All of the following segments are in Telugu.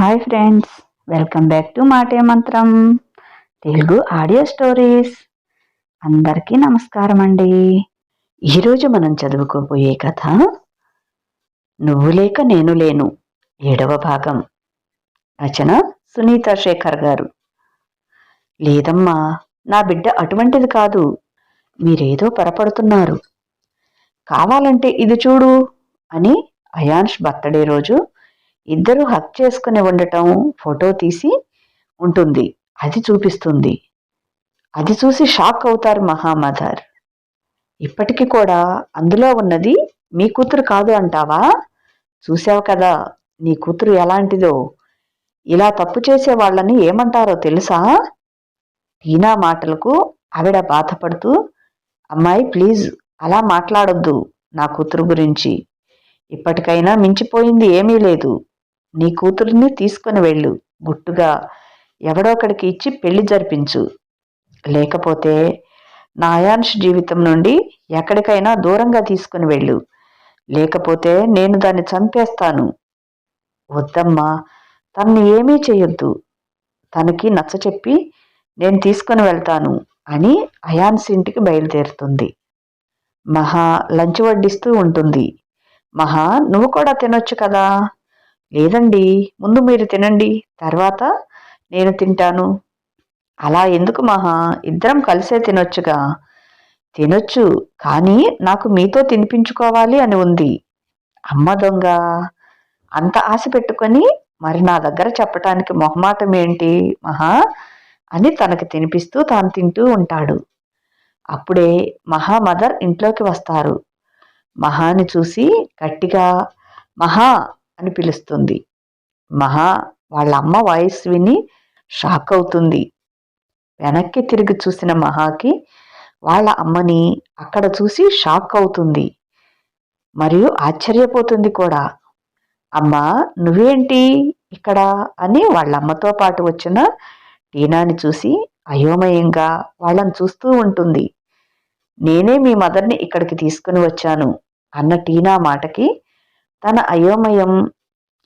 Hi friends welcome back to Maate Mantram Telugu audio stories అందరికీ నమస్కారం అండి ఈరోజు మనం చదువుకోబోయే కథ నువ్వు లేక నేను లేను ఏడవ భాగం. రచన సునీత శేఖర్ గారు. లేదమ్మా నా బిడ్డ అటువంటిది కాదు మీరేదో పొరపడుతున్నారు. కావాలంటే ఇది చూడు అని అయాన్ష్ బర్త్డే రోజు ఇద్దరు హక్ చేసుకుని ఉండటం ఫోటో తీసి ఉంటుంది. అది చూపిస్తుంది. అది చూసి షాక్ అవుతారు మహామదర్ ఇప్పటికీ కూడా అందులో ఉన్నది మీ కూతురు కాదు అంటావా? చూసావు కదా నీ కూతురు ఎలాంటిదో. ఇలా తప్పు చేసే వాళ్ళని ఏమంటారో తెలుసా? టీనా మాటలకు ఆవిడ బాధపడుతూ అమ్మాయి ప్లీజ్ అలా మాట్లాడొద్దు నా కూతురు గురించి. ఇప్పటికైనా మించిపోయింది ఏమీ లేదు. నీ కూతుర్ని తీసుకుని వెళ్ళు. గుట్టుగా ఎవడొకడికి ఇచ్చి పెళ్ళి జరిపించు. లేకపోతే నాయాన్ష్ జీవితం నుండి ఎక్కడికైనా దూరంగా తీసుకుని వెళ్ళు. లేకపోతే నేను దాన్ని చంపేస్తాను. వద్దమ్మా తనని ఏమీ చేయొద్దు. తనకి నచ్చ చెప్పి నేను తీసుకుని వెళ్తాను అని అయాన్స్ ఇంటికి బయలుదేరుతుంది. మహా లంచ్ వడ్డిస్తూ ఉంటుంది. మహా నువ్వు కూడా తినొచ్చు కదా? లేదండి ముందు మీరు తినండి తర్వాత నేను తింటాను. అలా ఎందుకు మహా? ఇద్దరం కలిసే తినొచ్చుగా. తినొచ్చు కానీ నాకు మీతో తినిపించుకోవాలి అని ఉంది. అమ్మ దొంగ! అంత ఆశ పెట్టుకొని మరి నా దగ్గర చెప్పటానికి మొహమాటం ఏంటి మహా? అని తనకి తినిపిస్తూ తాను తింటూ ఉంటాడు. అప్పుడే మహా మదర్ ఇంట్లోకి వస్తారు. మహాని చూసి గట్టిగా మహా అని పిలుస్తుంది. మహా వాళ్ళ అమ్మ వాయిస్ విని షాక్ అవుతుంది. వెనక్కి తిరిగి చూసిన మహాకి వాళ్ళ అమ్మని అక్కడ చూసి షాక్ అవుతుంది. మరియు ఆశ్చర్యపోతుంది కూడా. అమ్మా నువ్వేంటి ఇక్కడ అని వాళ్ళ అమ్మతో పాటు వచ్చిన టీనాని చూసి అయోమయంగా వాళ్ళని చూస్తూ ఉంటుంది. నేనే మీ మదర్ని ఇక్కడికి తీసుకుని వచ్చాను అన్న టీనా మాటకి తన అయోమయం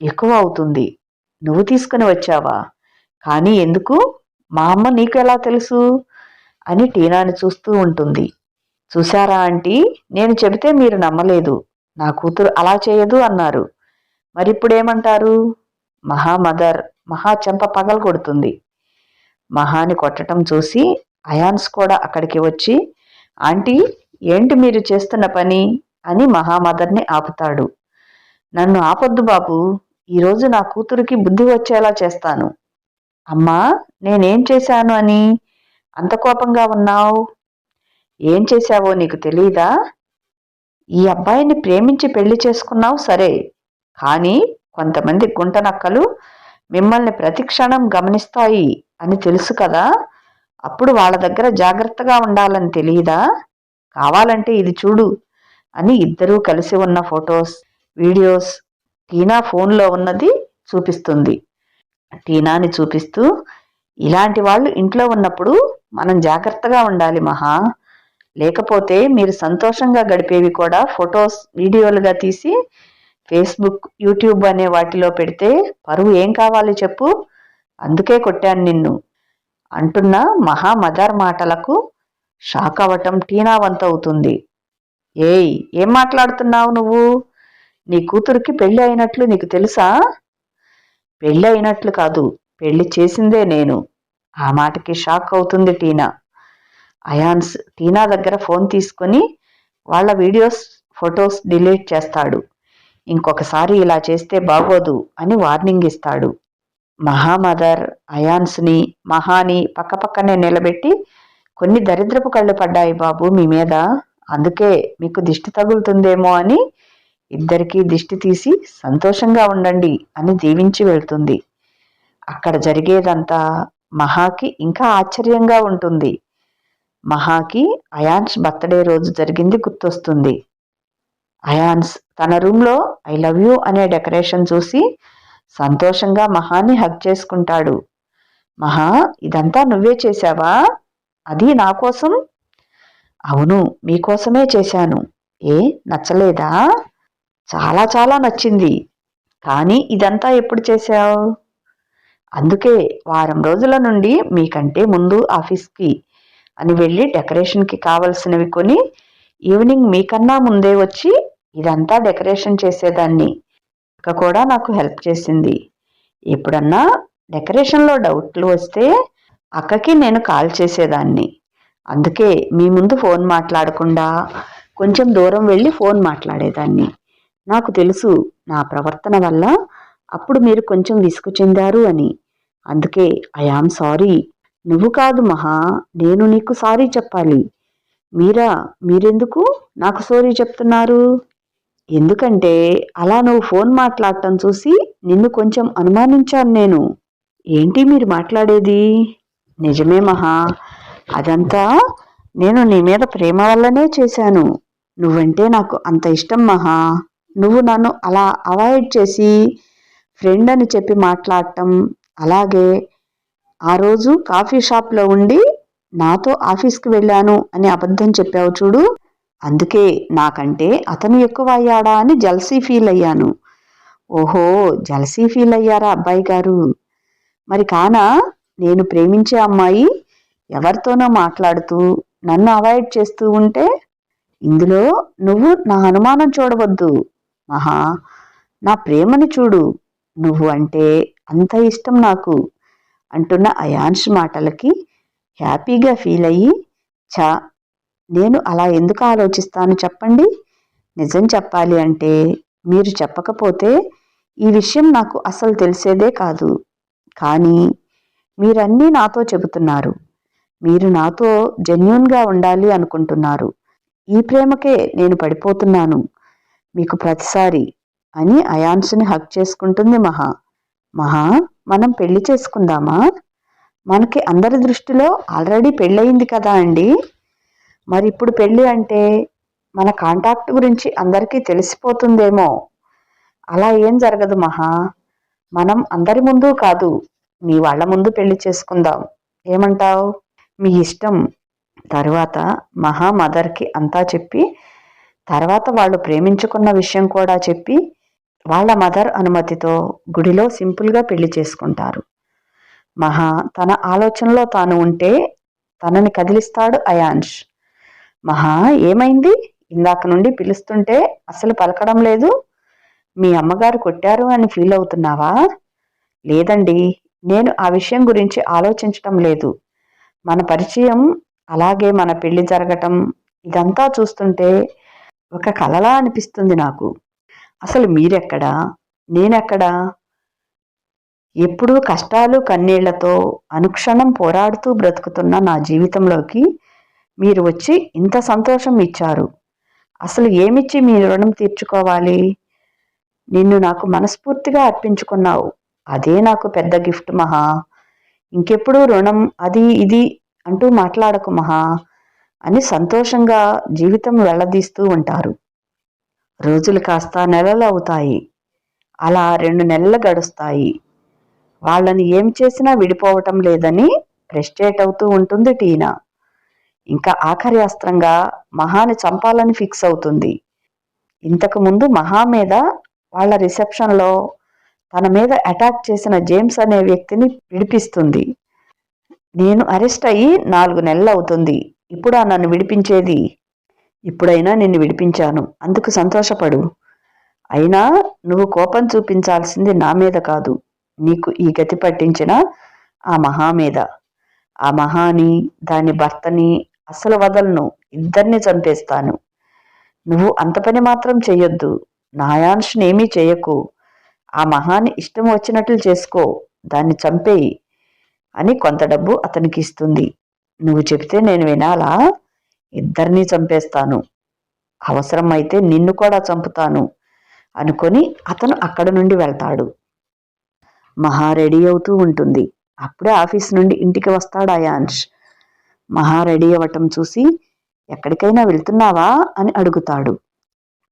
ఎక్కువ అవుతుంది. నువ్వు తీసుకుని వచ్చావా? కానీ ఎందుకు? మా అమ్మ నీకు ఎలా తెలుసు? అని టీనాని చూస్తూ ఉంటుంది. చూశారా ఆంటీ? నేను చెబితే మీరు నమ్మలేదు. నా కూతురు అలా చేయదు అన్నారు. మరి ఇప్పుడేమంటారు మహా మదర్ మహా చెంప పగలు కొడుతుంది. మహాని కొట్టడం చూసి అయాన్స్ కూడా అక్కడికి వచ్చి ఆంటీ ఏంటి మీరు చేస్తున్న పని? అని మహామదర్ని ఆపుతాడు. నన్ను ఆపొద్దు బాబు. ఈరోజు నా కూతురికి బుద్ధి వచ్చేలా చేస్తాను. అమ్మా నేనేం చేశాను అని? అంత కోపంగా ఉన్నావు? ఏం చేశావో నీకు తెలీదా? ఈ అబ్బాయిని ప్రేమించి పెళ్ళి చేసుకున్నావు సరే. కానీ కొంతమంది గుంటనక్కలు మిమ్మల్ని ప్రతిక్షణం గమనిస్తాయి అని తెలుసు కదా. అప్పుడు వాళ్ళ దగ్గర జాగ్రత్తగా ఉండాలని తెలియదా కావాలంటే ఇది చూడు అని ఇద్దరూ కలిసి ఉన్న ఫొటోస్ వీడియోస్ టీనా ఫోన్లో ఉన్నది చూపిస్తుంది. టీనాని చూపిస్తూ ఇలాంటి వాళ్ళు ఇంట్లో ఉన్నప్పుడు మనం జాగ్రత్తగా ఉండాలి మహా. లేకపోతే మీరు సంతోషంగా గడిపేవి కూడా ఫొటోస్ వీడియోలుగా తీసి ఫేస్బుక్ యూట్యూబ్ అనే వాటిలో పెడితే పరువు ఏం కావాలి చెప్పు? అందుకే కొట్టాను నిన్ను. అంటున్న మహా మదర్ మాటలకు షాక్ అవ్వటం టీనా వంతవుతుంది. ఏయ్ ఏం మాట్లాడుతున్నావు నువ్వు? నీ కూతురికి పెళ్ళి అయినట్లు నీకు తెలుసా? పెళ్ళి అయినట్లు కాదు పెళ్ళి చేసిందే నేను. ఆ మాటకి షాక్ అవుతుంది టీనా. అయాన్స్ టీనా దగ్గర ఫోన్ తీసుకొని వాళ్ళ వీడియోస్ ఫొటోస్ డిలీట్ చేస్తాడు. ఇంకొకసారి ఇలా చేస్తే బాగోదు అని వార్నింగ్ ఇస్తాడు. మహామదర్ అయాన్స్ని మహాని పక్కపక్కనే నిలబెట్టి కొన్ని దరిద్రపు కళ్ళు పడ్డాయి బాబు మీ మీద. అందుకే మీకు దిష్టి తగులుతుందేమో అని ఇద్దరికీ దిష్టి తీసి సంతోషంగా ఉండండి అని దీవించి వెళ్తుంది. అక్కడ జరిగేదంతా మహాకి ఇంకా ఆశ్చర్యంగా ఉంటుంది. మహాకి అయాన్స్ బర్త్డే రోజు జరిగింది గుర్తొస్తుంది. అయాన్స్ తన రూమ్లో ఐ లవ్ యూ అనే డెకరేషన్ చూసి సంతోషంగా మహాని హగ్ చేసుకుంటాడు. మహా ఇదంతా నువ్వే చేశావా? అది నా కోసం? అవును మీకోసమే చేశాను. ఏ నచ్చలేదా? చాలా చాలా నచ్చింది. కానీ ఇదంతా ఎప్పుడు చేశావు? అందుకే వారం రోజుల నుండి మీకంటే ముందు ఆఫీస్కి అని వెళ్ళి డెకరేషన్కి కావలసినవి కొని ఈవినింగ్ మీకన్నా ముందే వచ్చి ఇదంతా డెకరేషన్ చేసేదాన్ని. అక్క కూడా నాకు హెల్ప్ చేసింది. ఎప్పుడన్నా డెకరేషన్లో డౌట్లు వస్తే అక్కకి నేను కాల్ చేసేదాన్ని. అందుకే మీ ముందు ఫోన్ మాట్లాడకుండా కొంచెం దూరం వెళ్ళి ఫోన్ మాట్లాడేదాన్ని. నాకు తెలుసు నా ప్రవర్తన వల్ల అప్పుడు మీరు కొంచెం విసుగు చెందారు అని. అందుకే ఐఆమ్ సారీ నువ్వు కాదు మహా నేను నీకు సారీ చెప్పాలి. మీరా మీరెందుకు నాకు సారీ చెప్తున్నారు? ఎందుకంటే అలా నువ్వు ఫోన్ మాట్లాడటం చూసి నిన్ను కొంచెం అనుమానించాను నేను. ఏంటి మీరు మాట్లాడేది? నిజమే మహా. అదంతా నేను నీ మీద ప్రేమ వల్లనే చేశాను. నువ్వంటే నాకు అంత ఇష్టం మహా. నువ్వు నన్ను అలా అవాయిడ్ చేసి ఫ్రెండ్ అని చెప్పి మాట్లాడటం అలాగే ఆ రోజు కాఫీ షాప్లో ఉండి నాతో ఆఫీస్కి వెళ్ళాను అని అబద్ధం చెప్పావు చూడు. అందుకే నాకంటే అతను ఎక్కువ అయ్యాడా అని జలసీ ఫీల్ అయ్యాను. ఓహో జలసీ ఫీల్ అయ్యారా అబ్బాయి గారు? మరి కానా నేను ప్రేమించే అమ్మాయి ఎవరితోనో మాట్లాడుతూ నన్ను అవాయిడ్ చేస్తూ ఉంటే ఇందులో నువ్వు నా అనుమానం చూడవద్దు. మహా నా ప్రేమని చూడు. నువ్వు అంటే అంత ఇష్టం నాకు అంటున్న అయాన్ష్ మాటలకి హ్యాపీగా ఫీల్ అయ్యి చా నేను అలా ఎందుకు ఆలోచిస్తాను చెప్పండి. నిజం చెప్పాలి అంటే మీరు చెప్పకపోతే ఈ విషయం నాకు అసలు తెలిసేదే కాదు. కానీ మీరన్నీ నాతో చెబుతున్నారు. మీరు నాతో జెన్యున్గా ఉండాలి అనుకుంటున్నారు. ఈ ప్రేమకే నేను పడిపోతున్నాను. మీకు ప్రతిసారి అని అయాన్స్ని హక్ చేసుకుంటుంది మహా. మహా మనం పెళ్ళి చేసుకుందామా? మనకి అందరి దృష్టిలో ఆల్రెడీ పెళ్ళయింది కదా అండి. మరి ఇప్పుడు పెళ్ళి అంటే మన కాంటాక్ట్ గురించి అందరికీ తెలిసిపోతుందేమో. అలా ఏం జరగదు మహా. మనం అందరి ముందు కాదు మీ వాళ్ళ ముందు పెళ్ళి చేసుకుందాం. ఏమంటావు? మీ ఇష్టం. తర్వాత మహా మదర్కి అంతా చెప్పి తర్వాత వాళ్ళు ప్రేమించుకున్న విషయం కూడా చెప్పి వాళ్ళ మదర్ అనుమతితో గుడిలో సింపుల్గా పెళ్ళి చేసుకుంటారు. మహా తన ఆలోచనలో తాను ఉంటే తనని కదిలిస్తాడు అయాన్ష్ మహా ఏమైంది? ఇందాక నుండి పిలుస్తుంటే అసలు పలకడం లేదు. మీ అమ్మగారు కొట్టారు అని ఫీల్ అవుతున్నావా? లేదండి నేను ఆ విషయం గురించి ఆలోచించటం లేదు. మన పరిచయం అలాగే మన పెళ్ళి జరగటం ఇదంతా చూస్తుంటే ఒక కలలా అనిపిస్తుంది నాకు. అసలు మీరెక్కడా? నేనెక్కడా? ఎప్పుడూ కష్టాలు కన్నీళ్ళతో అనుక్షణం పోరాడుతూ బ్రతుకుతున్న నా జీవితంలోకి మీరు వచ్చి ఇంత సంతోషం ఇచ్చారు. అసలు ఏమిచ్చి మీ రుణం తీర్చుకోవాలి? నిన్ను నాకు మనస్ఫూర్తిగా అర్పించుకున్నావు. అదే నాకు పెద్ద గిఫ్ట్ మహా. ఇంకెప్పుడు రుణం అది ఇది అంటూ మాట్లాడకు మహా. అని సంతోషంగా జీవితం వెళ్ళదీస్తూ ఉంటారు. రోజులు కాస్త నెలలు అవుతాయి. అలా రెండు నెలలు గడుస్తాయి. వాళ్ళని ఏం చేసినా విడిపోవటం లేదని ఫ్రస్ట్రేట్ అవుతూ ఉంటుంది టీనా. ఇంకా ఆఖరి అస్త్రంగా మహాని చంపాలని ఫిక్స్ అవుతుంది. ఇంతకు ముందు మహా మీద వాళ్ళ రిసెప్షన్లో తన మీద అటాక్ చేసిన జేమ్స్ అనే వ్యక్తిని విడిపిస్తుంది. నేను అరెస్ట్ అయ్యి నాలుగు నెలలు అవుతుంది. ఇప్పుడా నన్ను విడిపించేది? ఇప్పుడైనా నిన్ను విడిపించాను. అందుకు సంతోషపడు. అయినా నువ్వు కోపం చూపించాల్సింది నా మీద కాదు. నీకు ఈ గతి పట్టించిన ఆ మహా మీద. ఆ మహాని దాని భర్తని అసలు వదలను. ఇద్దరిని చంపేస్తాను. నువ్వు అంత పని మాత్రం చెయ్యొద్దు. నాయాంశనేమీ చేయకు. ఆ మహాని ఇష్టం వచ్చినట్లు చేసుకో. దాన్ని చంపేయి అని కొంత డబ్బు అతనికి ఇస్తుంది. నువ్వు చెబితే నేను వినాలా? ఇద్దరినీ చంపేస్తాను. అవసరం అయితే నిన్ను కూడా చంపుతాను అనుకొని అతను అక్కడ నుండి వెళ్తాడు. మహా రెడీ అవుతూ ఉంటుంది. అప్పుడే ఆఫీస్ నుండి ఇంటికి వస్తాడు అయాన్ష్ మహా రెడీ అవ్వటం చూసి ఎక్కడికైనా వెళ్తున్నావా? అని అడుగుతాడు.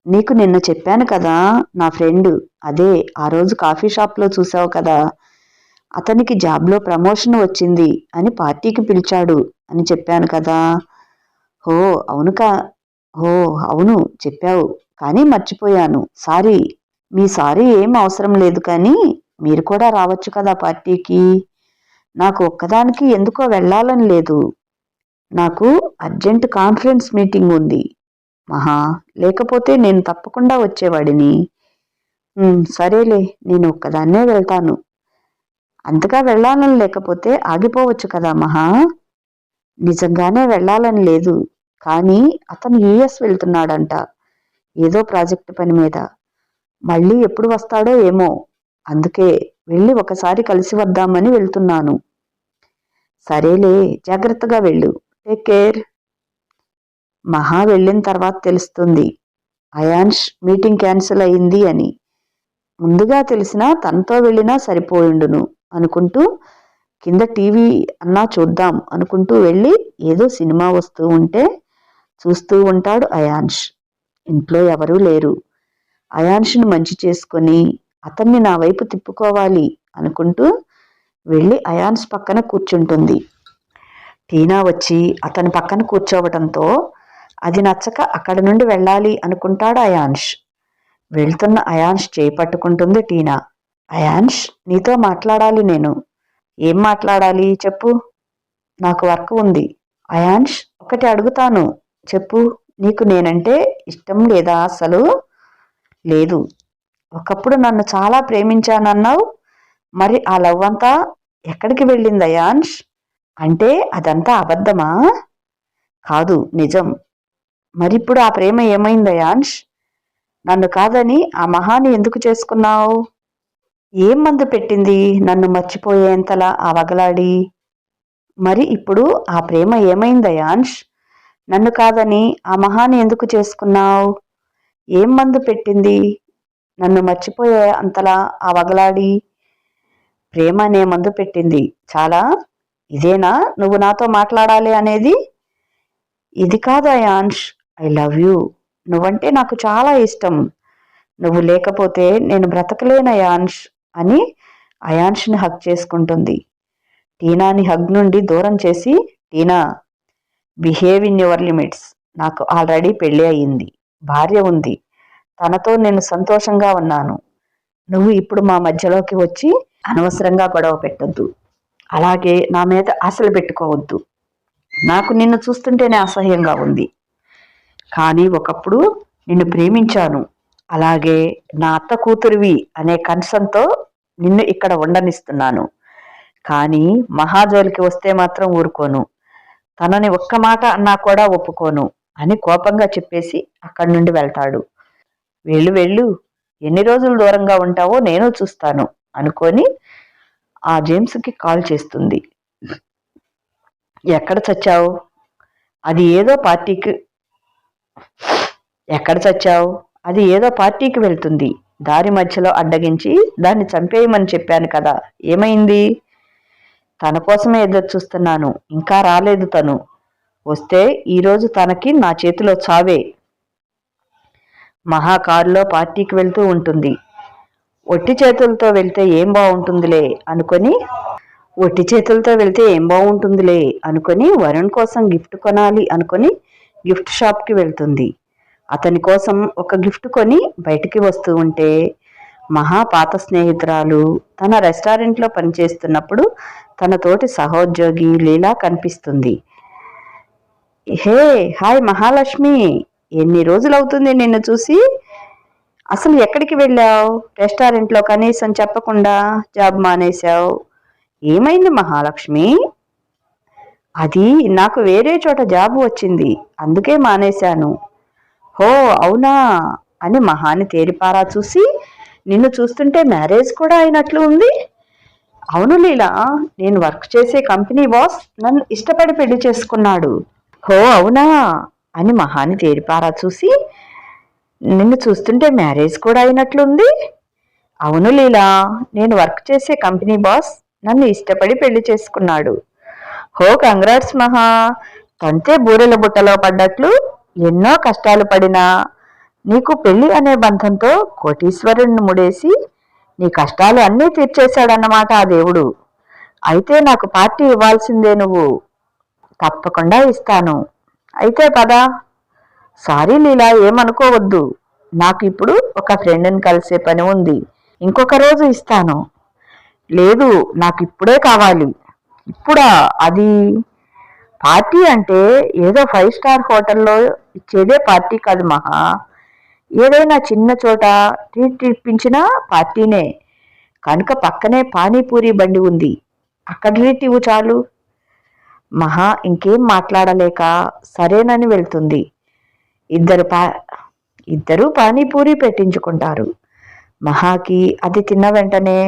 నీకు నిన్న చెప్పాను కదా నా ఫ్రెండ్. అదే ఆ రోజు కాఫీ షాప్లో చూసావు కదా. అతనికి జాబ్లో ప్రమోషన్ వచ్చింది అని పార్టీకి పిలిచాడు అని చెప్పాను కదా. హో అవును కా హో అవును చెప్పావు. కానీ మర్చిపోయాను. సారీ. మీ సారీ ఏం అవసరం లేదు కానీ మీరు కూడా రావచ్చు కదా పార్టీకి. నాకు ఒక్కదానికి ఎందుకో వెళ్ళాలని లేదు. నాకు అర్జెంట్ కాన్ఫరెన్స్ మీటింగ్ ఉంది. మహా లేకపోతే నేను తప్పకుండా వచ్చేవాడిని. సరేలే నేను ఒక్కదాన్నే వెళ్తాను. అంతగా వెళ్ళాలని లేకపోతే ఆగిపోవచ్చు కదా మహా. నిజంగానే వెళ్ళాలని లేదు. కానీ అతను యుఎస్ వెళ్తున్నాడంట. ఏదో ప్రాజెక్ట్ పని మీద. మళ్ళీ ఎప్పుడు వస్తాడో ఏమో. అందుకే వెళ్ళి ఒకసారి కలిసి వద్దామని వెళ్తున్నాను. సరేలే జాగ్రత్తగా వెళ్ళు. టేక్ కేర్ మహా వెళ్ళిన తర్వాత తెలుస్తుంది. అయాన్ష్ మీటింగ్ క్యాన్సిల్ అయింది అని. ముందుగా తెలిసినా తనతో వెళ్ళినా సరిపోయిండును. అనుకుంటూ కింద టీవీ అన్నా చూద్దాం అనుకుంటూ వెళ్ళి ఏదో సినిమా వస్తూ ఉంటే చూస్తూ ఉంటాడు అయాన్ష్ ఇంట్లో ఎవరూ లేరు. అయాన్ష్ను మంచి చేసుకొని అతన్ని నా వైపు తిప్పుకోవాలి అనుకుంటూ వెళ్ళి అయాన్స్ పక్కన కూర్చుంటుంది. టీనా వచ్చి అతని పక్కన కూర్చోవటంతో అది నచ్చక అక్కడి నుండి వెళ్ళాలి అనుకుంటాడు అయాన్ష్ వెళ్తున్న అయాన్ష్ చేపట్టుకుంటుంది టీనా. అయాన్ష్ నీతో మాట్లాడాలి నేను. ఏం మాట్లాడాలి చెప్పు. నాకు వర్క్ ఉంది. అయాన్ష్ ఒకటి అడుగుతాను. చెప్పు. నీకు నేనంటే ఇష్టం లేదా అసలు? లేదు. ఒకప్పుడు నన్ను చాలా ప్రేమించానన్నావు. మరి ఆ లవ్ అంతా ఎక్కడికి వెళ్ళింది అయాన్ష్ అంటే అదంతా అబద్ధమా? కాదు నిజం. మరిప్పుడు ఆ ప్రేమ ఏమైంది అయాన్ష్ నన్ను కాదని ఆ మహాని ఎందుకు చేసుకున్నావు? ఏం మందు పెట్టింది? నన్ను మర్చిపోయేంతలా ఆ వగలాడి మరి ఇప్పుడు ఆ ప్రేమ ఏమైంది అయాన్ష్ నన్ను కాదని ఆ మహాని ఎందుకు చేసుకున్నావు? ఏం మందు పెట్టింది? నన్ను మర్చిపోయే అంతలా ఆ వగలాడి ప్రేమ అనే మందు పెట్టింది. చాలా? ఇదేనా? నువ్వు నాతో మాట్లాడాలి అనేది? ఇది కాదా అయాన్ష్ ఐ లవ్ యూ. నువ్వంటే నాకు చాలా ఇష్టం. నువ్వు లేకపోతే నేను బ్రతకలేను అయాన్ష్ అని అయాన్ష్ని హగ్ చేసుకుంటుంది. టీనాని హగ్ నుండి దూరం చేసి Tina behave in your limits. నాకు ఆల్రెడీ పెళ్ళి అయ్యింది. భార్య ఉంది. తనతో నేను సంతోషంగా ఉన్నాను. నువ్వు ఇప్పుడు మా మధ్యలోకి వచ్చి అనవసరంగా గొడవ పెట్టొద్దు. అలాగే నా మీద ఆశలు పెట్టుకోవద్దు. నాకు నిన్ను చూస్తుంటేనే అసహ్యంగా ఉంది. కానీ ఒకప్పుడు నిన్ను ప్రేమించాను. అలాగే నా అత్త కూతురివి అనే కన్సంతో నిన్ను ఇక్కడ ఉండనిస్తున్నాను. కానీ మహాజోలికి వస్తే మాత్రం ఊరుకోను. తనని ఒక్క మాట అన్నా కూడా ఒప్పుకోను అని కోపంగా చెప్పేసి అక్కడి నుండి వెళ్తాడు. వెళ్ళు వెళ్ళు. ఎన్ని రోజులు దూరంగా ఉంటావో నేను చూస్తాను అనుకొని ఆ జేమ్స్కి కాల్ చేస్తుంది. ఎక్కడ చచ్చావు? అది ఏదో పార్టీకి. ఎక్కడ చచ్చావు? అది ఏదో పార్టీకి వెళ్తుంది. దారి మధ్యలో అడ్డగించి దాన్ని చంపేయమని చెప్పాను కదా ఏమైంది? తన కోసమే ఎదురు చూస్తున్నాను ఇంకా రాలేదు తను. వస్తే ఈరోజు తనకి నా చేతిలో చావే. మహా కారులో పార్టీకి వెళ్తూ ఉంటుంది. ఒట్టి చేతులతో వెళ్తే ఏం బాగుంటుందిలే అనుకొని ఒట్టి చేతులతో వెళ్తే ఏం బాగుంటుందిలే అనుకొని వరుణ్ కోసం గిఫ్ట్ కొనాలి అనుకొని గిఫ్ట్ షాప్కి వెళ్తుంది. అతని కోసం ఒక గిఫ్ట్ కొని బయటికి వస్తూ ఉంటే మహా పాత స్నేహితురాలు తన రెస్టారెంట్లో పనిచేస్తున్నప్పుడు తన తోటి సహోద్యోగి లీలా కనిపిస్తుంది. Hey hi Mahalakshmi! ఎన్ని రోజులు అవుతుంది నిన్ను చూసి? అసలు ఎక్కడికి వెళ్ళావు? రెస్టారెంట్లో కనీసం చెప్పకుండా జాబ్ మానేశావు. ఏమైంది మహాలక్ష్మి? అది నాకు వేరే చోట జాబ్ వచ్చింది. అందుకే మానేశాను. హో అవునా? అని మహాని తేరిపారా చూసి నిన్ను చూస్తుంటే మ్యారేజ్ కూడా అయినట్లు ఉంది. అవును లీలా నేను వర్క్ చేసే కంపెనీ బాస్ నన్ను ఇష్టపడి పెళ్ళి చేసుకున్నాడు. హో అవునా? అని మహాని తేరిపారా చూసి నిన్ను చూస్తుంటే మ్యారేజ్ కూడా అయినట్లుంది అవును లీలా నేను వర్క్ చేసే కంపెనీ బాస్ నన్ను ఇష్టపడి పెళ్ళి చేసుకున్నాడు. హో కంగ్రాట్స్ మహా! తంతే బూరెల బుట్టలో పడ్డట్లు ఎన్నో కష్టాలు పడినా నీకు పెళ్ళి అనే బంధంతో కోటీశ్వరుణ్ణి ముడేసి నీ కష్టాలు అన్నీ తీర్చేశాడన్నమాట ఆ దేవుడు. అయితే నాకు పార్టీ ఇవ్వాల్సిందే నువ్వు. తప్పకుండా ఇస్తాను. అయితే పదా. సారీ లీలా ఏమనుకోవద్దు. నాకు ఇప్పుడు ఒక ఫ్రెండ్ని కలిసే పని ఉంది. ఇంకొక రోజు ఇస్తాను. లేదు నాకు ఇప్పుడే కావాలి. ఇప్పుడా? అది పార్టీ అంటే ఏదో ఫైవ్ స్టార్ హోటల్లో ఇచ్చేదే పార్టీ కాదు మహా. ఏదైనా చిన్న చోట ట్రీట్ ఇప్పించినా పార్టీనే. కనుక పక్కనే పానీపూరి బండి ఉంది. అక్కడ ట్రీట్ ఇవ్వు చాలు. మహా ఇంకేం మాట్లాడలేక సరేనని వెళ్తుంది. ఇద్దరు పా ఇద్దరు పానీపూరి పెట్టించుకుంటారు. మహాకి అది తిన్న వెంటనే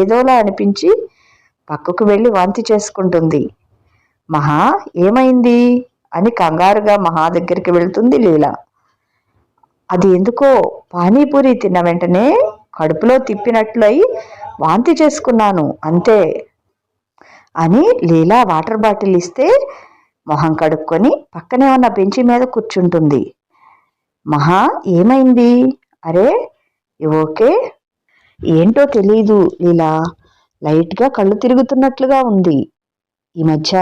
ఏదోలా అనిపించి పక్కకు వెళ్ళి వాంతి చేసుకుంటుంది. మహా ఏమైంది? అని కంగారుగా మహా దగ్గరికి వెళ్తుంది లీల. అది ఎందుకో పానీపూరి తిన్న వెంటనే కడుపులో తిప్పినట్లయి వాంతి చేసుకున్నాను అంతే అని లీలా వాటర్ బాటిల్ ఇస్తే మొహం కడుక్కొని పక్కనే ఉన్న బెంచి మీద కూర్చుంటుంది. మహా ఏమైంది? అరే ఓకే? ఏంటో తెలీదు లీలా. లైట్గా కళ్ళు తిరుగుతున్నట్లుగా ఉంది. ఈ మధ్య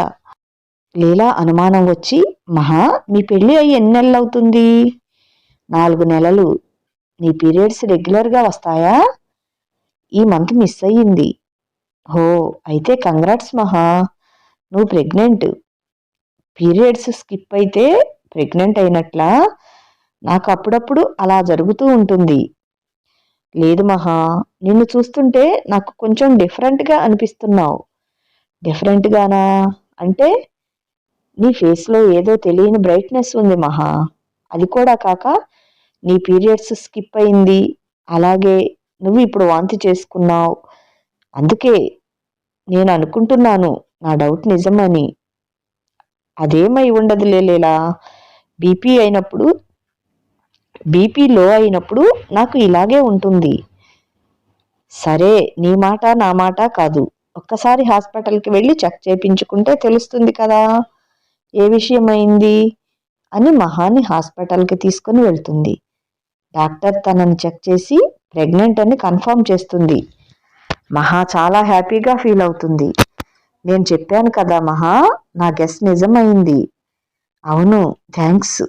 లీలా అనుమానం వచ్చి మహా మీ పెళ్ళి అయ్యి ఎన్ని నెలలు అవుతుంది? నాలుగు నెలలు. నీ పీరియడ్స్ రెగ్యులర్గా వస్తాయా? ఈ మంత్ మిస్ అయ్యింది. హో అయితే కంగ్రాట్స్ మహా. నువ్వు ప్రెగ్నెంట్. పీరియడ్స్ స్కిప్ అయితే ప్రెగ్నెంట్ అయినట్లా నాకు అప్పుడప్పుడు అలా జరుగుతూ ఉంటుంది. లేదు మహా. నిన్ను చూస్తుంటే నాకు కొంచెం డిఫరెంట్గా అనిపిస్తున్నావు. డిఫరెంట్గానా? అంటే నీ ఫేస్లో ఏదో తెలియని బ్రైట్నెస్ ఉంది మహా. అది కూడా కాక నీ పీరియడ్స్ స్కిప్ అయింది. అలాగే నువ్వు ఇప్పుడు వాంతి చేసుకున్నావు. అందుకే నేను అనుకుంటున్నాను నా డౌట్ నిజమని. అదేమై ఉండదు లేలా. బీపీ అయినప్పుడు బీపీ లో అయినప్పుడు నాకు ఇలాగే ఉంటుంది. సరే నీ మాట నా మాట కాదు. ఒక్కసారి హాస్పిటల్కి వెళ్ళి చెక్ చేయించుకుంటే తెలుస్తుంది కదా. ఏ విషయమైంది? అని మహాని హాస్పిటల్కి తీసుకుని వెళ్తుంది. డాక్టర్ తనని చెక్ చేసి ప్రెగ్నెంట్ అని కన్ఫర్మ్ చేస్తుంది. మహా చాలా హ్యాపీగా ఫీల్ అవుతుంది. నేను చెప్పాను కదా మహా నా గెస్ట్ నిజమైంది. అవును థ్యాంక్స్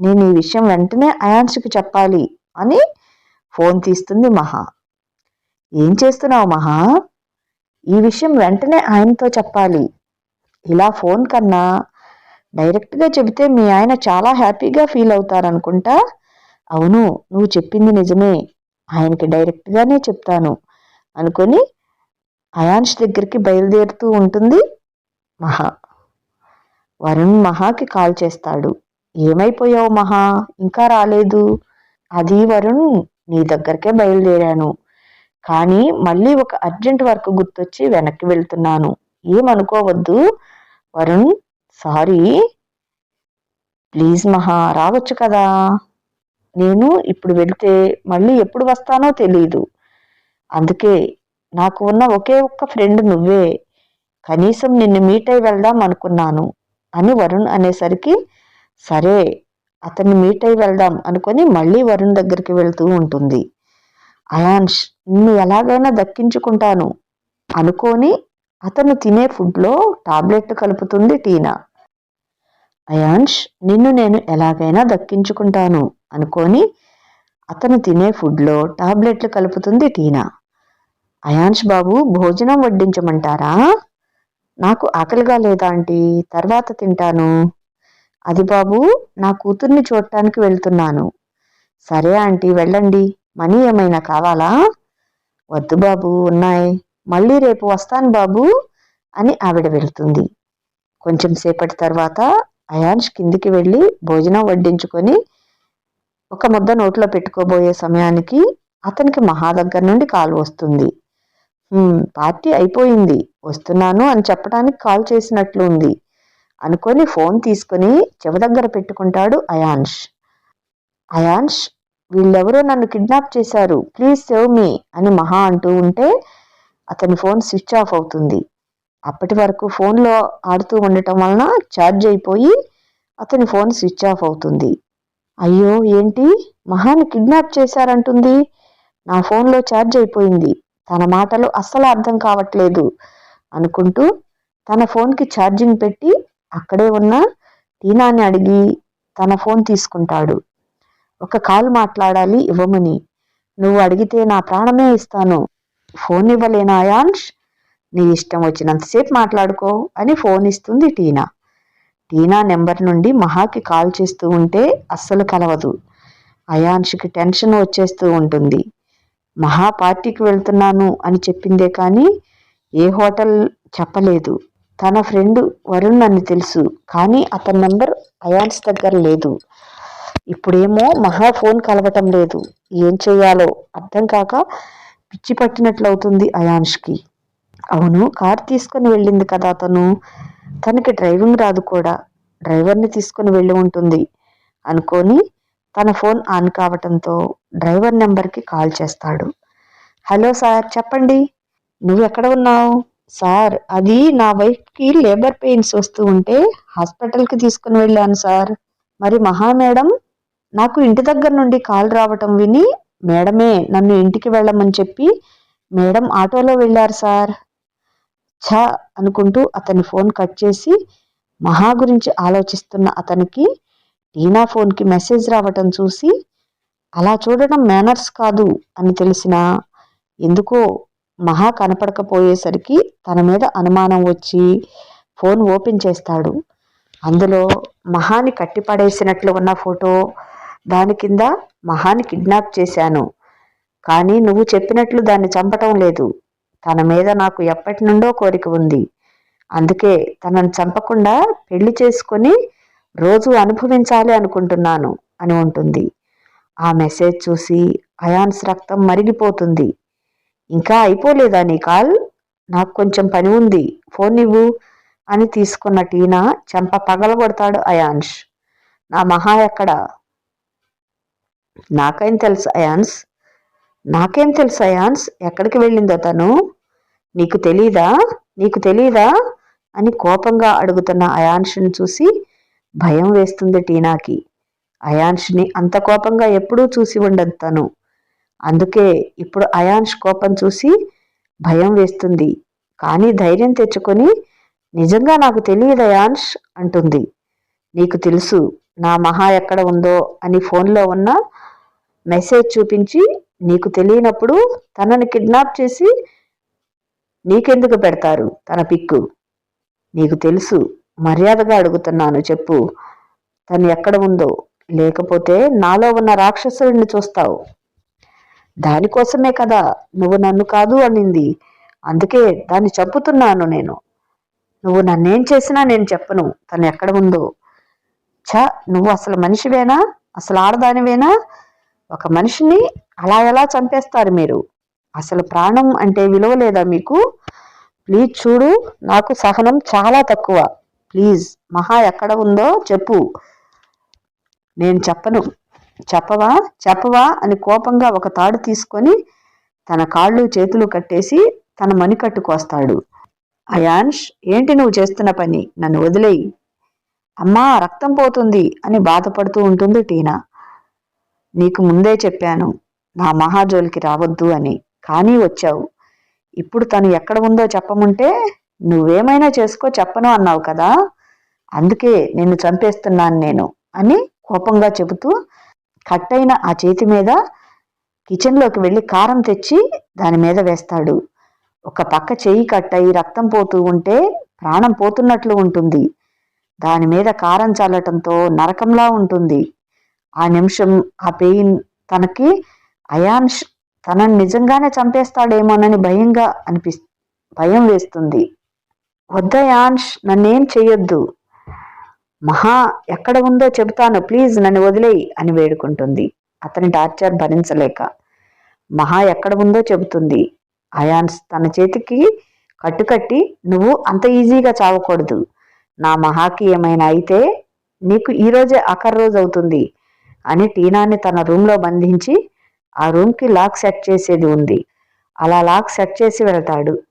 నేను ఈ విషయం వెంటనే అయాన్స్కి చెప్పాలి అని ఫోన్ తీస్తుంది మహా. ఏం చేస్తున్నావు మహా? ఈ విషయం వెంటనే ఆయనతో చెప్పాలి. ఇలా ఫోన్ కన్నా డైరెక్ట్గా చెబితే మీ ఆయన చాలా హ్యాపీగా ఫీల్ అవుతారనుకుంటా? అవును నువ్వు చెప్పింది నిజమే. ఆయనకి డైరెక్ట్గానే చెప్తాను. అనుకొని అయాన్ష్ దగ్గరికి బయలుదేరుతూ ఉంటుంది మహా. వరుణ్ మహాకి కాల్ చేస్తాడు. ఏమైపోయావు మహా? ఇంకా రాలేదు. అది వరుణ్ నీ దగ్గరకే బయలుదేరాను. కానీ మళ్ళీ ఒక అర్జెంట్ వర్క్ గుర్తొచ్చి వెనక్కి వెళ్తున్నాను. ఏమనుకోవద్దు. వరుణ్ సారీ ప్లీజ్ మహా రావచ్చు కదా. నేను ఇప్పుడు వెళ్తే మళ్ళీ ఎప్పుడు వస్తానో తెలీదు. అందుకే నాకు ఉన్న ఒకే ఒక్క ఫ్రెండ్ నువ్వే. కనీసం నిన్ను మీట్ అయి వెళ్దాం అనుకున్నాను అని వరుణ్ అనేసరికి సరే అతన్ని మీట్ అయి వెళ్దాం అనుకొని మళ్ళీ వరుణ్ దగ్గరికి వెళ్తూ ఉంటుంది. అయాన్ష్ నిన్ను ఎలాగైనా దక్కించుకుంటాను అనుకొని అతను తినే ఫుడ్లో టాబ్లెట్ కలుపుతుంది టీనా? అయాన్ష్ నిన్ను నేను ఎలాగైనా దక్కించుకుంటాను అనుకొని అతను తినే ఫుడ్లో టాబ్లెట్లు కలుపుతుంది టీనా? అయాన్ష్ బాబు భోజనం వడ్డించమంటారా? నాకు ఆకలిగా లేదా ఆంటీ? తర్వాత తింటాను. అది బాబు నా కూతుర్ని చూడటానికి వెళ్తున్నాను. సరే ఆంటీ వెళ్ళండి. మనీ ఏమైనా కావాలా? వద్దు బాబు ఉన్నాయి. మళ్ళీ రేపు వస్తాను బాబు అని ఆవిడ వెళ్తుంది. కొంచెం సేపటి తర్వాత అయాన్ష్ కిందికి వెళ్ళి భోజనం వడ్డించుకొని ఒక ముద్ద నోట్లో పెట్టుకోబోయే సమయానికి అతనికి మహా దగ్గర నుండి కాల్ వస్తుంది. పార్టీ అయిపోయింది వస్తున్నాను అని చెప్పడానికి కాల్ చేసినట్లు ఉంది అనుకొని ఫోన్ తీసుకొని చెవ దగ్గర పెట్టుకుంటాడు అయాన్ష్. అయాన్ష్ వీళ్ళెవరో నన్ను కిడ్నాప్ చేశారు ప్లీజ్ సేవ్ మీ అని మహా అంటూ ఉంటే అతని ఫోన్ స్విచ్ ఆఫ్ అవుతుంది. అప్పటి వరకు ఫోన్లో ఆడుతూ ఉండటం వలన ఛార్జ్ అయిపోయి అతని ఫోన్ స్విచ్ ఆఫ్ అవుతుంది. అయ్యో ఏంటి? మహాన్ కిడ్నాప్ చేశారంటుంది. నా ఫోన్లో ఛార్జ్ అయిపోయింది. తన మాటలు అస్సలు అర్థం కావట్లేదు అనుకుంటూ తన ఫోన్కి ఛార్జింగ్ పెట్టి అక్కడే ఉన్న టీనాని అడిగి తన ఫోన్ తీసుకుంటాడు. ఒక కాల్ మాట్లాడాలి ఇవ్వమని. నువ్వు అడిగితే నా ప్రాణమే ఇస్తాను. ఫోన్ ఇవ్వలేనా యాన్ష్ నీ ఇష్టం వచ్చినంతసేపు మాట్లాడుకో అని ఫోన్ ఇస్తుంది టీనా. టీనా నెంబర్ నుండి మహాకి కాల్ చేస్తూ ఉంటే అస్సలు కలవదు. అయాన్ష్కి టెన్షన్ వచ్చేస్తూ ఉంటుంది. మహా పార్టీకి వెళ్తున్నాను అని చెప్పిందే కానీ ఏ హోటల్ చెప్పలేదు. తన ఫ్రెండ్ వరుణ్ అని తెలుసు కానీ అతని నెంబర్ అయాన్స్ దగ్గర లేదు. ఇప్పుడేమో మహా ఫోన్ కలవటం లేదు. ఏం చేయాలో అర్థం కాక పిచ్చి పట్టినట్లవుతుంది అయాన్ష్కి. అవును కార్ తీసుకుని వెళ్ళింది కదా అతను. తనకి డ్రైవింగ్ రాదు కూడా. డ్రైవర్ని తీసుకుని వెళ్ళి ఉంటుంది. అనుకొని తన ఫోన్ ఆన్ కావటంతో డ్రైవర్ నెంబర్కి కాల్ చేస్తాడు. హలో సార్ చెప్పండి. నువ్వు ఎక్కడ ఉన్నావు? సార్ అది నా వైఫ్కి లేబర్ పెయిన్స్ వస్తూ ఉంటే హాస్పిటల్కి తీసుకుని వెళ్ళాను సార్. మరి మహా మేడం నాకు ఇంటి దగ్గర నుండి కాల్ రావటం విని మేడమే నన్ను ఇంటికి వెళ్ళమని చెప్పి మేడం ఆటోలో వెళ్ళారు సార్. ఛా అనుకుంటూ అతని ఫోన్ కట్ చేసి మహా గురించి ఆలోచిస్తున్న అతనికి టీనా ఫోన్కి మెసేజ్ రావటం చూసి అలా చూడడం మేనర్స్ కాదు అని తెలిసిన ఎందుకో మహా కనపడకపోయేసరికి తన మీద అనుమానం వచ్చి ఫోన్ ఓపెన్ చేస్తాడు. అందులో మహాని కట్టిపడేసినట్లు ఉన్న ఫోటో దాని కింద మహాని కిడ్నాప్ చేశాను. కానీ నువ్వు చెప్పినట్లు దాన్ని చంపటం లేదు. తన మీద నాకు ఎప్పటి నుండో కోరిక ఉంది. అందుకే తనను చంపకుండా పెళ్ళి చేసుకొని రోజు అనుభవించాలి అనుకుంటున్నాను అని ఉంటుంది. ఆ మెసేజ్ చూసి అయాన్స్ రక్తం మరిగిపోతుంది. ఇంకా అయిపోలేదా నీ కాల్? నాకు కొంచెం పని ఉంది. ఫోన్ ఇవ్వు అని తీసుకున్న టీనా చెంప పగలగొడతాడు అయాన్ష్ నా మహా ఎక్కడ? నాకేం తెలుసు అయాన్స్. నాకేం తెలుసు అయాన్స్? ఎక్కడికి వెళ్ళిందో తను? నీకు తెలీదా? నీకు తెలీదా? అని కోపంగా అడుగుతున్న అయాన్ష్ని చూసి భయం వేస్తుంది టీనాకి. అయాన్ష్ని అంత కోపంగా ఎప్పుడూ చూసి ఉండదు తను. అందుకే ఇప్పుడు అయాన్ష్ కోపం చూసి భయం వేస్తుంది. కానీ ధైర్యం తెచ్చుకొని నిజంగా నాకు తెలియదు అయాన్ష్ అంటుంది. నీకు తెలుసు నా మహా ఎక్కడ ఉందో అని ఫోన్లో ఉన్న మెసేజ్ చూపించి నీకు తెలియనప్పుడు తనని కిడ్నాప్ చేసి నీకెందుకు పెడతారు తన పిక్కు? నీకు తెలుసు మర్యాదగా అడుగుతున్నాను చెప్పు. తను ఎక్కడ ఉందో లేకపోతే నాలో ఉన్న రాక్షసుడిని చూస్తావు. దానికోసమే కదా నువ్వు నన్ను కాదు అనింది. అందుకే దాన్ని చంపుతున్నాను నేను. నువ్వు నన్నేం చేసినా నేను చెప్పను తను ఎక్కడ ఉందో. ఛ నువ్వు అసలు మనిషివేనా? అసలు ఆడదానివేనా? ఒక మనిషిని అలా ఎలా చంపేస్తారు మీరు? అసలు ప్రాణం అంటే విలువ లేదా మీకు? ప్లీజ్ చూడు నాకు సహనం చాలా తక్కువ. ప్లీజ్ మహా ఎక్కడ ఉందో చెప్పు. నేను చెప్పను. చెప్పవా? చెప్పవా? అని కోపంగా ఒక తాడు తీసుకొని తన కాళ్ళు చేతులు కట్టేసి తన మణికట్టు కోస్తాడు అయాన్ష్ ఏంటి నువ్వు చేస్తున్న పని? నన్ను వదిలేయి. అమ్మా రక్తం పోతుంది అని బాధపడుతూ ఉంటుంది టీనా. నీకు ముందే చెప్పాను నా మహాజోలికి రావద్దు అని. కానీ వచ్చావు. ఇప్పుడు తను ఎక్కడ ఉందో చెప్పముంటే నువ్వేమైనా చేసుకో చెప్పను అన్నావు కదా. అందుకే నిన్ను చంపేస్తున్నాను నేను అని కోపంగా చెబుతూ కట్టైన ఆ చేతి మీద కిచెన్లోకి వెళ్ళి కారం తెచ్చి దాని మీద వేస్తాడు. ఒక పక్క చెయ్యి కట్టయి రక్తం పోతూ ఉంటే ప్రాణం పోతున్నట్లు ఉంటుంది. దాని మీద కారం చల్లటంతో నరకంలా ఉంటుంది. ఆ నిమిషం ఆ పెయిన్ తనకి అయాన్ష్ తనని నిజంగానే చంపేస్తాడేమోనని భయంగా అనిపి భయం వేస్తుంది. వద్దయాన్ష్ నన్నేం చెయ్యొద్దు. మహా ఎక్కడ ఉందో చెబుతాను ప్లీజ్ నన్ను వదిలేయి అని వేడుకుంటుంది. అతని టార్చర్ భరించలేక. మహా ఎక్కడ ఉందో చెబుతుంది. అయాన్స్ తన చేతికి కట్టుకట్టి నువ్వు అంత ఈజీగా చావకూడదు. నా మహాకి ఏమైనా అయితే నీకు ఈరోజే ఆఖరి రోజు అవుతుంది. అని టీనాని తన రూమ్లో బంధించి ఆ రూమ్కి లాక్ సెట్ చేసేది ఉంది. అలా లాక్ సెట్ చేసి వెళ్తాడు.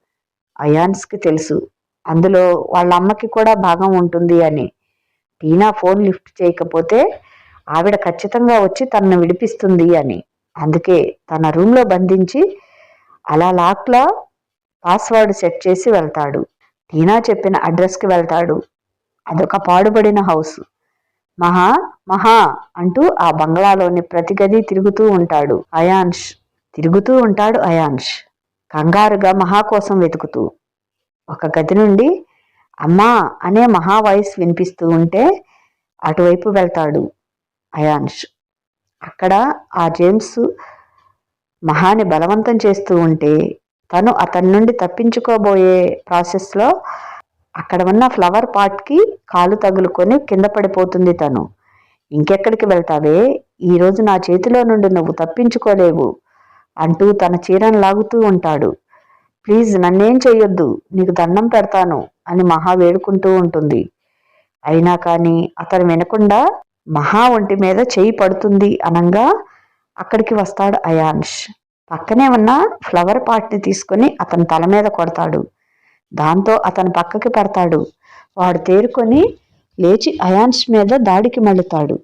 అయాన్స్కి తెలుసు. అందులో వాళ్ళ అమ్మకి కూడా భాగం ఉంటుంది అని. టీనా ఫోన్ లిఫ్ట్ చేయకపోతే ఆవిడ ఖచ్చితంగా వచ్చి తనను విడిపిస్తుంది అని. అందుకే తన రూమ్లో బంధించి అలా లాక్లా పాస్వర్డ్ సెట్ చేసి వెళ్తాడు. టీనా చెప్పిన అడ్రస్కి వెళ్తాడు. అదొక పాడుబడిన హౌస్. మహా మహా అంటూ ఆ బంగ్లాలోని ప్రతి గది తిరుగుతూ ఉంటాడు అయాన్ష్ తిరుగుతూ ఉంటాడు అయాన్ష్ కంగారుగా మహా కోసం వెతుకుతూ. ఒక గది నుండి అమ్మా అనే మహా వాయిస్ వినిపిస్తూ ఉంటే అటువైపు వెళ్తాడు అయాన్ష్ అక్కడ ఆ జేమ్స్ మహాని బలవంతం చేస్తూ ఉంటే తను అతని నుండి తప్పించుకోబోయే ప్రాసెస్లో అక్కడ ఉన్న ఫ్లవర్ పాట్కి కాలు తగులుకొని కింద పడిపోతుంది తను. ఇంకెక్కడికి వెళ్తావే? ఈరోజు నా చేతిలో నుండి నువ్వు తప్పించుకోలేవు అంటూ తన చీరను లాగుతూ ఉంటాడు. ప్లీజ్ నన్నేం చెయ్యొద్దు నీకు దండం పెడతాను అని మహా వేడుకుంటూ ఉంటుంది. అయినా కానీ అతను వినకుండా మహా ఒంటి మీద చేయి పడుతుంది అనంగా అక్కడికి వస్తాడు అయాన్ష్ పక్కనే ఉన్న ఫ్లవర్ పాట్ని తీసుకొని అతని తల మీద కొడతాడు. దాంతో అతను పక్కకి పెడతాడు. వాడు తేరుకొని లేచి అయాన్స్ మీద దాడికి మళ్ళుతాడు.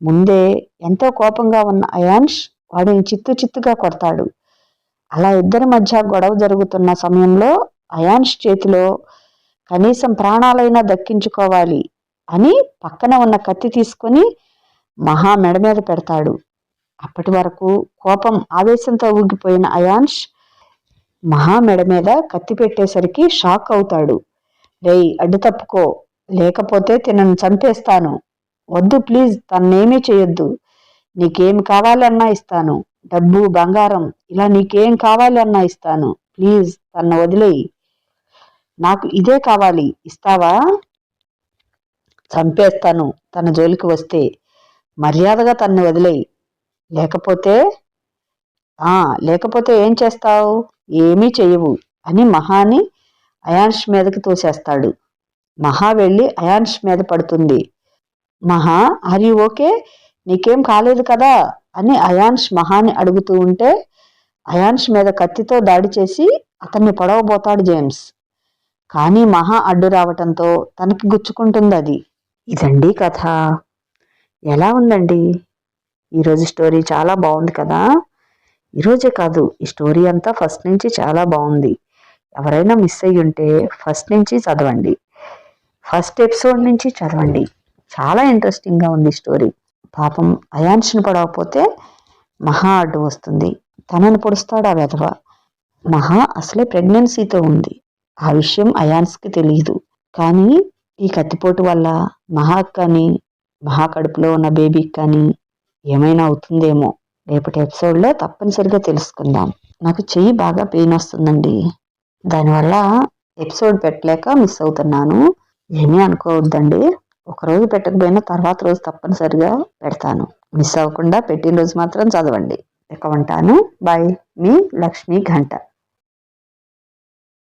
ముందే ఎంతో కోపంగా ఉన్న అయాన్ష్ వాడిని చిత్తు చిత్తుగా కొడతాడు. అలా ఇద్దరి మధ్య గొడవ జరుగుతున్న సమయంలో అయాన్ష్ చేతిలో కనీసం ప్రాణాలైనా దక్కించుకోవాలి అని పక్కన ఉన్న కత్తి తీసుకొని మహా మెడ మీద పెడతాడు. అప్పటి వరకు కోపం ఆవేశంతో ఊగిపోయిన అయాన్ష్ మహా మెడ మీద కత్తి పెట్టేసరికి షాక్ అవుతాడు. రేయ్ అడ్డు తప్పుకో. లేకపోతే తినను చంపేస్తాను. వద్దు ప్లీజ్ తన్నేమీ చేయొద్దు నీకేం కావాలన్నా ఇస్తాను. డబ్బు బంగారం ఇలా నీకేం కావాలన్నా ఇస్తాను. ప్లీజ్ తన వదిలేయి. నాకు ఇదే కావాలి. ఇస్తావా? చంపేస్తాను తన జోలికి వస్తే. మర్యాదగా తన్ను వదిలేయి. లేకపోతే ఆ లేకపోతే ఏం చేస్తావు? ఏమీ చెయ్యవు అని మహాని అయాన్ష్ మీదకి తోసేస్తాడు. మహా వెళ్ళి అయాన్ష్ మీద పడుతుంది. మహా ఆర్ యు ఓకే? నీకేం కాలేదు కదా? అని అయాన్ష్ మహాని అడుగుతూ ఉంటే అయాన్ష్ మీద కత్తితో దాడి చేసి అతన్ని పొడవబోతాడు జేమ్స్. కానీ మహా అడ్డు రావటంతో తనకి గుచ్చుకుంటుంది అది ఇదండి కథ. ఎలా ఉందండి? ఈరోజు స్టోరీ చాలా బాగుంది కదా? ఈరోజే కాదు ఈ స్టోరీ అంతా ఫస్ట్ నుంచి చాలా బాగుంది. ఎవరైనా మిస్ అయ్యి ఉంటే ఫస్ట్ నుంచి చదవండి. ఫస్ట్ ఎపిసోడ్ నుంచి చదవండి. చాలా ఇంట్రెస్టింగ్గా ఉంది స్టోరీ. పాపం అయాన్షన్ పడకపోతే మహా అడ్డు వస్తుంది. తనను పొడుస్తాడు ఆ వెధవ? మహా అసలే ప్రెగ్నెన్సీతో ఉంది. ఆ విషయం అయాన్స్కి తెలియదు కానీ ఈ కత్తిపోటు వల్ల మహాక్ కానీ మహా కడుపులో ఉన్న బేబీకి కానీ ఏమైనా అవుతుందేమో. రేపటి ఎపిసోడ్లో తప్పనిసరిగా తెలుసుకుందాం. నాకు చెయ్యి బాగా పెయిన్ వస్తుందండి. దానివల్ల ఎపిసోడ్ పెట్టలేక మిస్ అవుతున్నాను. ఏమీ అనుకోవద్దండి. ఒకరోజు పెట్టకపోయినా తర్వాత రోజు తప్పనిసరిగా పెడతాను. మిస్ అవ్వకుండా పెట్టిన రోజు మాత్రం చదవండి. ఇక ఉంటాను. బాయ్ మీ లక్ష్మీ ఘంట.